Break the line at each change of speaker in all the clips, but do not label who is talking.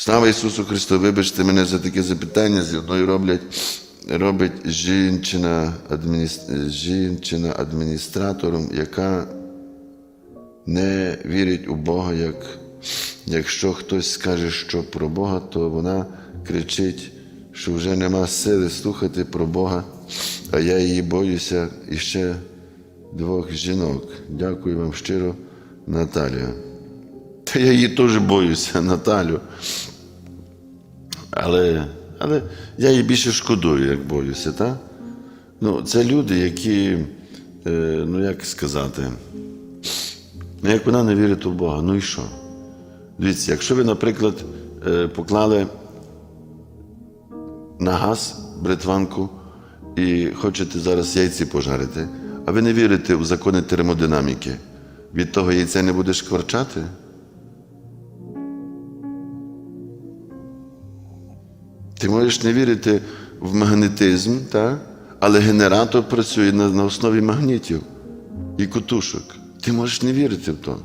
Слава Ісусу Христу, вибачте мене за таке запитання. Зі мною роблять, робить жінчина, адмініс... жінчина адміністратором, яка не вірить у Бога. Як... Якщо хтось скаже, що про Бога, то вона кричить, що вже нема сили слухати про Бога, а я її боюся і ще двох жінок. Дякую вам щиро, Наталія. Та я її теж боюся, Наталю. Але, але я її більше шкодую, як боюся, так? Ну, це люди, які, е, ну як сказати, ну як вона не вірить у Бога, ну і що? Дивіться, якщо ви, наприклад, е, поклали на газ бритванку і хочете зараз яйці пожарити, а ви не вірите в закони термодинаміки, від того яйця не буде шкварчати? Ти можеш не вірити в магнетизм, так? але генератор працює на, на основі магнітів і котушок. Ти можеш не вірити в то.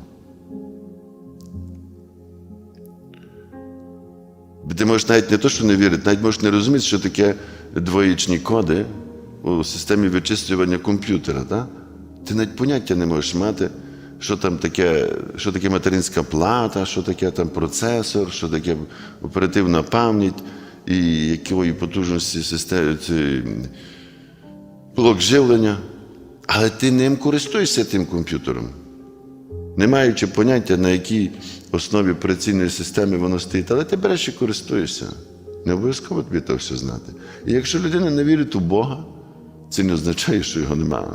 Ти можеш навіть не то, що не вірити, навіть можеш не розуміти, що таке двоїчні коди у системі вичислювання комп'ютера. Так? Ти навіть поняття не можеш мати, що там таке, що таке материнська плата, що таке там процесор, що таке оперативна пам'ять і якої потужності системи блок живлення. Але ти ним користуєшся тим комп'ютером, не маючи поняття, на якій основі операційної системи воно стоїть, але ти береш і користуєшся. Не обов'язково тобі то все знати. І якщо людина не вірить у Бога, це не означає, що його немає.